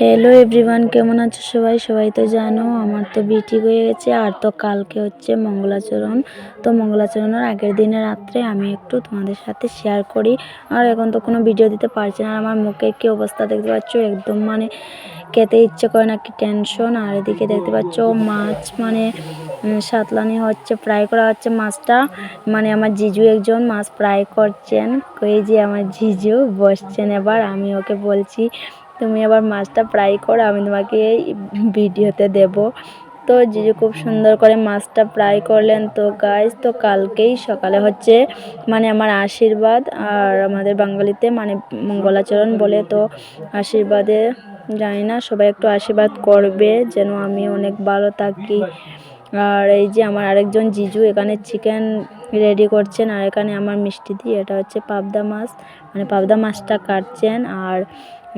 Hello everyone কেমন আছো সবাই? সবাই তো জানো, আমার তো বিটি হয়ে গেছে, আর তো কালকে হচ্ছে মঙ্গলাচরণ। তো মঙ্গলাচরণের আগের দিনে রাত্রে আমি একটু তোমাদের সাথে শেয়ার করি। আর এখন তো কোনো ভিডিও দিতে পারছি না, আর আমার মুখের কী অবস্থা দেখতে পাচ্ছ? একদম মানে খেতে ইচ্ছে করে না, কি টেনশন আর এদিকে দেখতে পাচ্ছ, মাছ মানে সাতলানি হচ্ছে ফ্রাই করা হচ্ছে মাছটা। মানে আমার জিজু একজন মাছ ফ্রাই করছেন। এই যে আমার জিজু, বসছেন এবার, আমি ওকে বলছি তুমি আবার মাছটা ফ্রাই করো, আমি তোমাকে এই ভিডিওতে দেব। তো জিজু খুব সুন্দর করে মাছটা ফ্রাই করলেন, তো গাইজ তো কালকেই সকালে হচ্ছে মানে আমার আশীর্বাদ আর আমাদের বাঙালিতে মানে মঙ্গলাচরণ বলে, তো আশীর্বাদে জানি না, সবাই একটু আশীর্বাদ করবে যেন আমি অনেক ভালো থাকি। আর এই যে আমার আরেকজন জিজু, এখানে চিকেন রেডি করছেন আর এখানে আমার মিষ্টি দিয়ে এটা হচ্ছে পাবদা মাছ মানে পাবদা মাছটা কাটছেন আর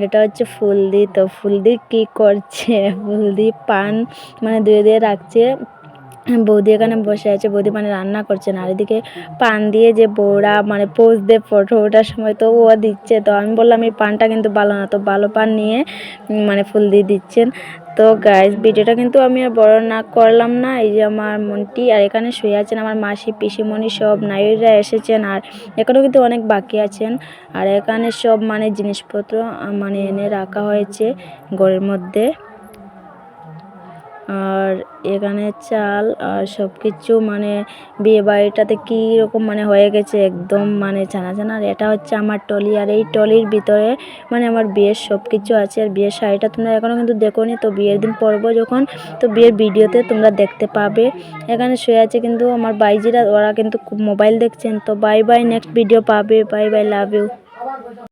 এটা হচ্ছে ফুলদি, তো ফুলদি কী করছে? ফুল দি পান মানে ধুয়ে দিয়ে রাখছে। বৌদি এখানে বসে আছে, বৌদি মানে রান্না করছে আর এদিকে পান দিয়ে যে বৌরা মানে পোজ দিয়ে ফটো ওঠার সময় তো ও দিচ্ছে, তো আমি বললাম এই পানটা কিন্তু ভালো না, তো ভালো পান নিয়ে মানে ফুল দিয়ে দিচ্ছেন। তো গাইজ ভিডিওটা কিন্তু আমি আর বড় না করলাম না। এই যে আমার মনটি আর এখানে শুয়ে আছেন আমার মাসি, পিসিমণি সব নাইরা এসেছেন আর এখানেও কিন্তু অনেক বাকি আছেন। আর এখানে সব মানে জিনিসপত্র মানে এনে রাখা হয়েছে ঘরের মধ্যে। আর এখানে চাল আর সব কিছু মানে বিয়ে বাড়িটাতে কী রকম মানে হয়ে গেছে একদম মানে জানা জানা। আর এটা হচ্ছে আমার টলি, আর এই টলির ভিতরে মানে আমার বিয়ের সব কিছু আছে। আর বিয়ের শাড়িটা তোমরা এখনও কিন্তু দেখোনি, তো বিয়ের দিন পরবো যখন, তো বিয়ের ভিডিওতে তোমরা দেখতে পাবে। এখানে শুয়ে আছে কিন্তু আমার বাইজিরা, ওরা কিন্তু খুব মোবাইল দেখছেন, তো বাই বাই নেক্সট ভিডিও পাবে। Bye bye love you